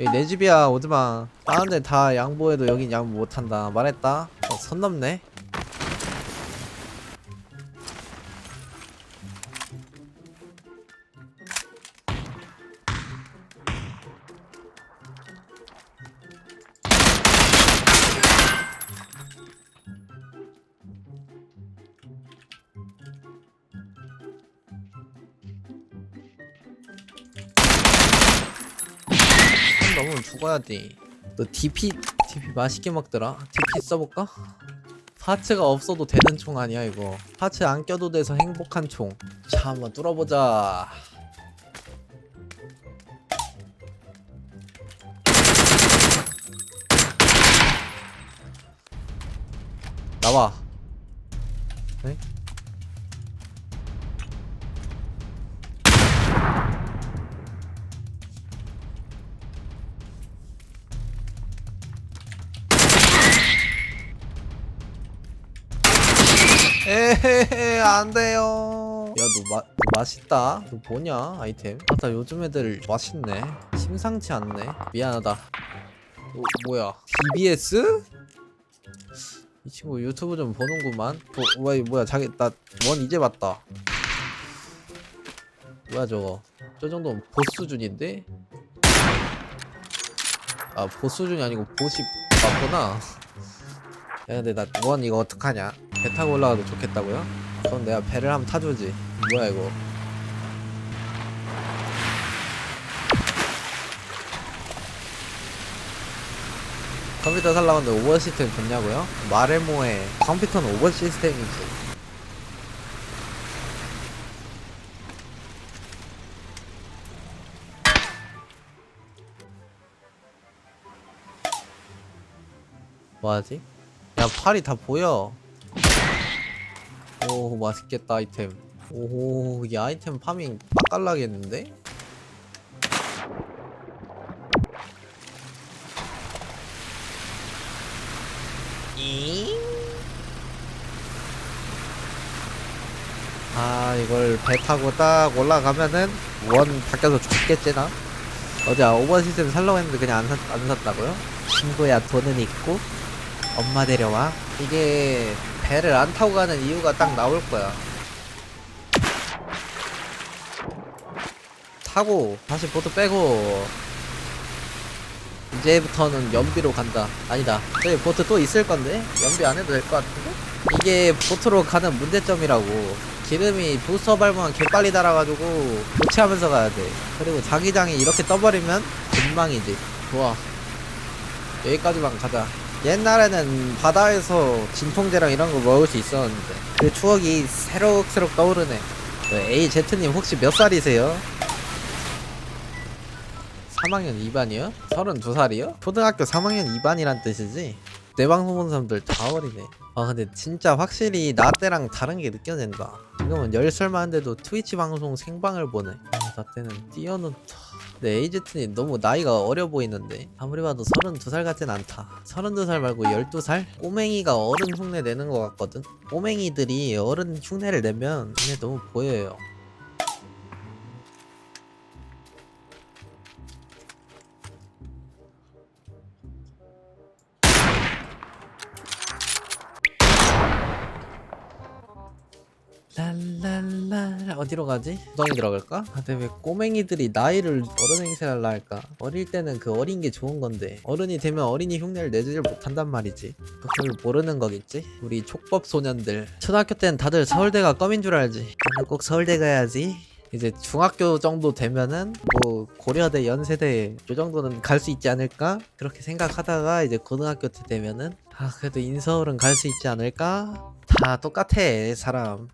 여기 내 집이야 오지마 다른 데 다 양보해도 여긴 양보 못한다. 말했다. 어, 선 넘네 넘으면 죽어야지 너 DP DP 맛있게 먹더라. DP 써볼까? 파츠가 없어도 되는 총 아니야 이거. 파츠 안 껴도 돼서 행복한 총 자 한번 뚫어보자. 나와. 네? 에헤헤 안 돼요. 야너 마, 너 맛있다. 너 뭐냐 아이템? 아나 요즘 애들 맛있네. 심상치 않네. 미안하다. 어, 뭐야? DBS? 이 친구 유튜브 좀 보는구만. 뭐, 뭐야 뭐야 자기 나원 이제 봤다. 뭐야 저거? 저 정도면 보스 수준인데? 아 보스 수준이 아니고 보시 맞구나. 야 근데 나 원 이거 어떡하냐 배 타고 올라가도 좋겠다고요? 그럼 내가 배를 한번 타주지 뭐야 이거 컴퓨터 살라고 하는데 오버 시스템 좋냐고요? 말해 뭐해 컴퓨터는 오버 시스템이지 뭐하지? 야 팔이 다 보여 오 맛있겠다 아이템 오호 이 아이템 파밍 빡깔나겠는데? 잉? 아 이걸 배 타고 딱 올라가면은 원 바뀌어서 죽겠지 나? 어제 오버 시스템 살려고 했는데 그냥 안, 샀, 안 샀다고요? 친구야 돈은 있고 엄마 데려와 이게 배를 안 타고 가는 이유가 딱 나올 거야. 타고 다시 보트 빼고 이제부터는 연비로 간다. 아니다. 저기 보트 또 있을 건데? 연비 안 해도 될 것 같은데? 이게 보트로 가는 문제점이라고. 기름이 부스터 밟으면 개빨리 달아가지고 교체하면서 가야 돼. 그리고 자기장이 이렇게 떠버리면 금방이지. 좋아. 여기까지만 가자 옛날에는 바다에서 진통제랑 이런 거 먹을 수 있었는데 그 추억이 새록새록 떠오르네 그 AZ님 혹시 몇 살이세요? 3학년 2반이요? 32살이요? 초등학교 3학년 2반이란 뜻이지? 내 방송 본 사람들 다 어리네 아 근데 진짜 확실히 나 때랑 다른 게 느껴진다 지금은 10살 많은데도 트위치 방송 생방을 보네 아, 나 때는 뛰어놓다 근데 에이즈트님 너무 나이가 어려 보이는데. 아무리 봐도 32살 같진 않다. 32살 말고 12살? 꼬맹이가 어른 흉내 내는 것 같거든? 꼬맹이들이 어른 흉내를 내면 눈에 너무 보여요 랄랄라 어디로 가지? 구덩이 들어갈까? 아, 근데 왜 꼬맹이들이 나이를 어른 행세를 할까? 어릴 때는 그 어린 게 좋은 건데. 어른이 되면 어린이 흉내를 내지를 못한단 말이지. 그걸 모르는 거겠지? 우리 촉법 소년들. 초등학교 때는 다들 서울대가 껌인 줄 알지? 나는 꼭 서울대 가야지. 이제 중학교 정도 되면은 뭐 고려대 연세대 요 정도는 갈 수 있지 않을까? 그렇게 생각하다가 이제 고등학교 때 되면은 아 그래도 인서울은 갈 수 있지 않을까? 다 똑같아 사람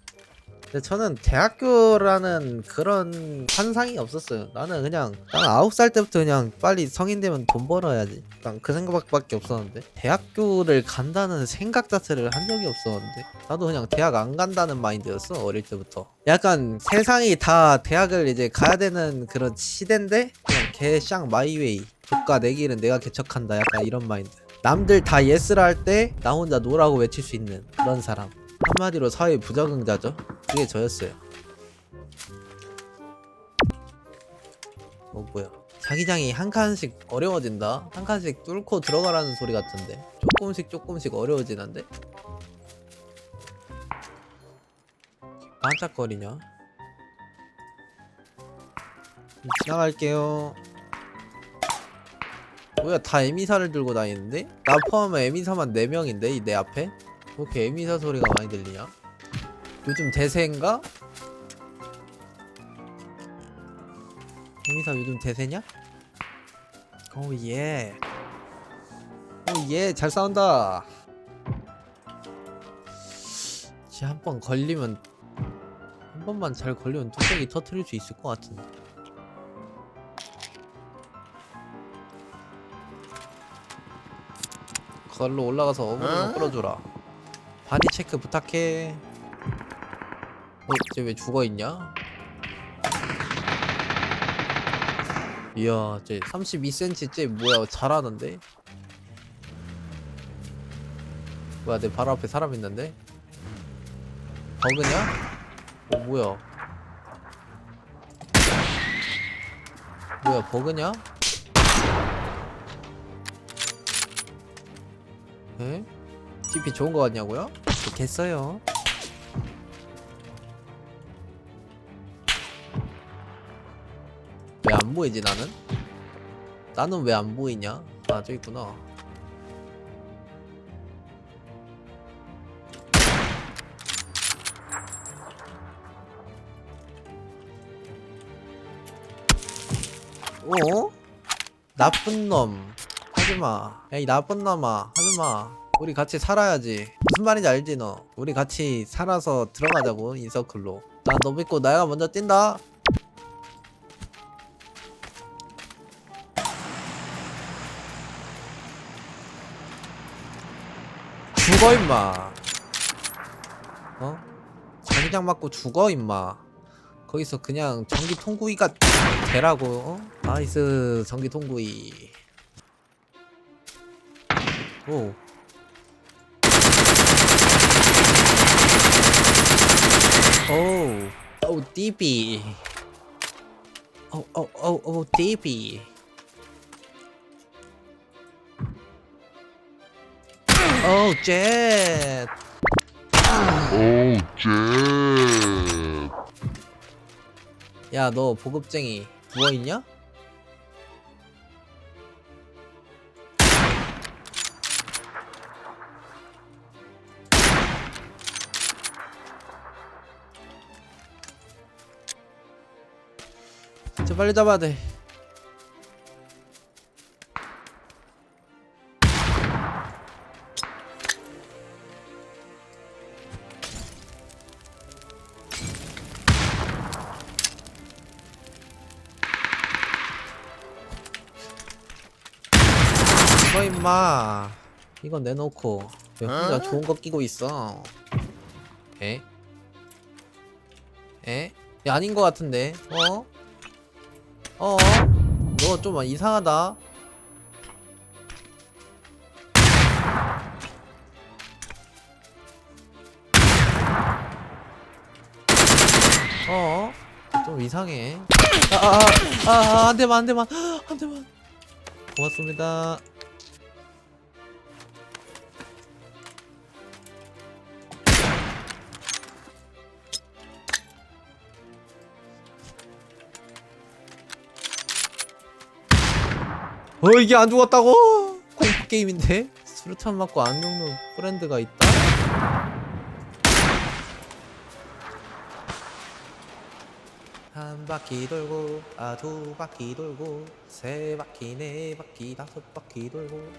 근데 저는 대학교라는 그런 환상이 없었어요. 나는 그냥 난 아홉 살 때부터 그냥 빨리 성인 되면 돈 벌어야지. 난 그 생각밖에 없었는데 대학교를 간다는 생각 자체를 한 적이 없었는데 나도 그냥 대학 안 간다는 마인드였어 어릴 때부터. 약간 세상이 다 대학을 이제 가야 되는 그런 시대인데 그냥 개샹 마이웨이. 조카 내 길은 내가 개척한다. 약간 이런 마인드. 남들 다 예스라 할때 나 혼자 노라고 외칠 수 있는 그런 사람. 한마디로 사회 부적응자죠. 그게 저였어요. 어 뭐야? 자기장이 한 칸씩 어려워진다 한 칸씩 뚫고 들어가라는 소리 같은데 조금씩 조금씩 어려워지는데 반짝거리냐 지나갈게요 뭐야 다 에미사를 들고 다니는데? 나 포함해 에미사만 4명인데 이 내 앞에? 왜 이렇게 에미사 소리가 많이 들리냐? 요즘 대세인가? 에미사 요즘 대세냐? 오예. 오예 잘 싸운다. 지 한 번 걸리면 한 번만 잘 걸리면 뚝배기 터트릴 수 있을 것 같은데. 걸로 올라가서 어그로 끌어줘라. 바디 체크 부탁해 어? 쟤왜 죽어있냐? 이야 쟤 32cm 쟤 뭐야 잘하는데? 뭐야 내 바로 앞에 사람 있는데? 버그냐? 어 뭐야 뭐야 버그냐? 에? TP 좋은 거 같냐고요? 좋겠어요 안 보이지 나는? 나는 왜 안 보이냐? 아 저기 있구나. 어? 나쁜 놈. 하지마. 야이 나쁜 놈아. 하지마. 우리 같이 살아야지. 무슨 말인지 알지 너? 우리 같이 살아서 들어가자고 인서클로. 나 너 믿고 나가 먼저 뛴다 죽어 임마 어? 자기장 맞고 죽어 임마 거기서 그냥 전기 통구이가 되라고 어? 나이스 전기 통구이 오 오, 오, DB. 오, 오, 오, 오, DB. Oh, Jet. 야, 너 보급쟁이 누워 있냐? 진짜 빨리 잡아야 돼. 임마 이건 내놓고 왜 혼자 어? 좋은 거 끼고 있어 에? 에? 야 아닌 거 같은데 어? 어? 너 좀 이상하다 어? 좀 이상해 아아아 아, 아, 한 대만 한 대만 한 대만 고맙습니다 어 이게 안 죽었다고? 공포 게임인데 수류탄 맞고 안 죽는 프렌드가 있다? 한 바퀴 돌고 아 두 바퀴 돌고 세 바퀴 네 바퀴 다섯 바퀴 돌고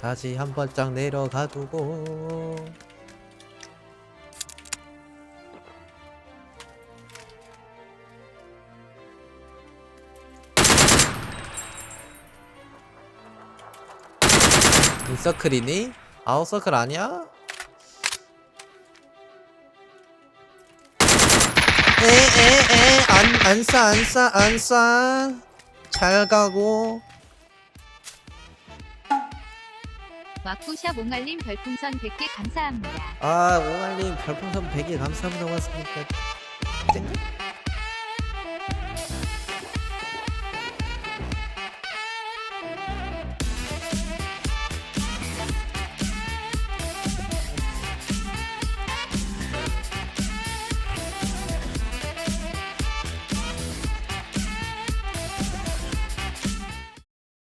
다시 한 발짝 내려가 두고 인서클이니? 아웃서클 아니야? 에에에 안 안 싸 안 싸 안 싸 잘 가고 마쿠샤 몽알님 별풍선 100개 감사합니다. 아 옹알님 별풍선 100개 감사합니다 고맙습니다 땡